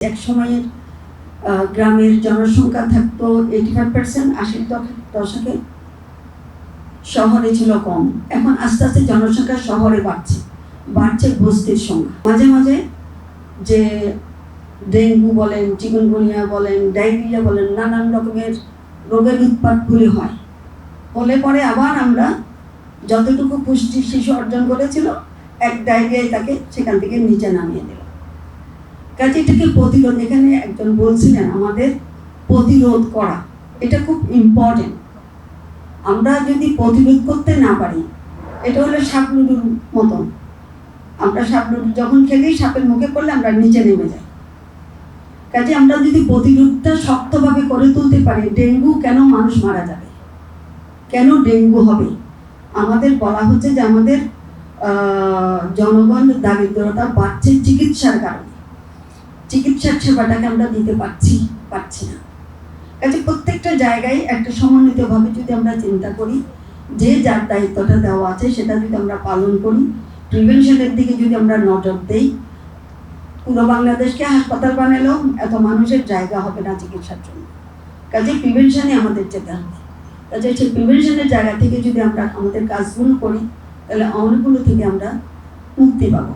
এক সময়ের গ্রামের জনসংখ্যা থাকতো এইটি ফাইভ পার্সেন্ট আশির দশ- দশকে শহরে ছিল কম। এখন আস্তে আস্তে জনসংখ্যা শহরে বাড়ছে বাড়ছে বস্তির সংখ্যা। মাঝে মাঝে যে ডেঙ্গু বলেন, চিকনগুনিয়া বলেন, ডায়রিয়া বলেন, নানান রকমের রোগের উৎপাতগুলি হয়। হলে পরে আবার আমরা যতটুকু পুষ্টি শিশু অর্জন করেছিল, এক ডায়রিয়ায় তাকে সেখান থেকে নিচে নামিয়ে দিল কাজে এটাকে প্রতিরোধ? এখানে একজন বলছিলেন আমাদের প্রতিরোধ করা, এটা খুব ইম্পর্টেন্ট আমরা যদি প্রতিরোধ করতে না পারি, এটা হলো সাপ লুডুর মতন। আমরা সাপ লুডু যখন খেলেই সাপের মুখে পড়লে আমরা নিচে নেমে যাই। কাজে আমরা যদি প্রতিরোধটা শক্তভাবে করে তুলতে পারি, ডেঙ্গু কেন মানুষ মারা যাবে? কেন ডেঙ্গু হবে? আমাদের বলা হচ্ছে যে আমাদের জনগণ দারিদ্রতা বাড়ছে চিকিৎসার কারণে। চিকিৎসার সেবাটাকে আমরা দিতে পারছি পারছি না। কাজে প্রত্যেকটা জায়গায় একটা সমন্বিতভাবে যদি আমরা চিন্তা করি, যে যার দায়িত্বটা দেওয়া আছে সেটা যদি আমরা পালন করি, প্রিভেনশনের দিকে যদি আমরা নজর দেই, পুরো বাংলাদেশকে হাসপাতাল বানালেও এত মানুষের জায়গা হবে না চিকিৎসার জন্য। কাজে প্রিভেনশনে আমাদের যেতে হবে। কাজে সেই প্রিভেনশনের জায়গা থেকে যদি আমরা আমাদের কাজগুলো করি, তাহলে অনেকগুলো থেকে আমরা মুক্তি পাবো।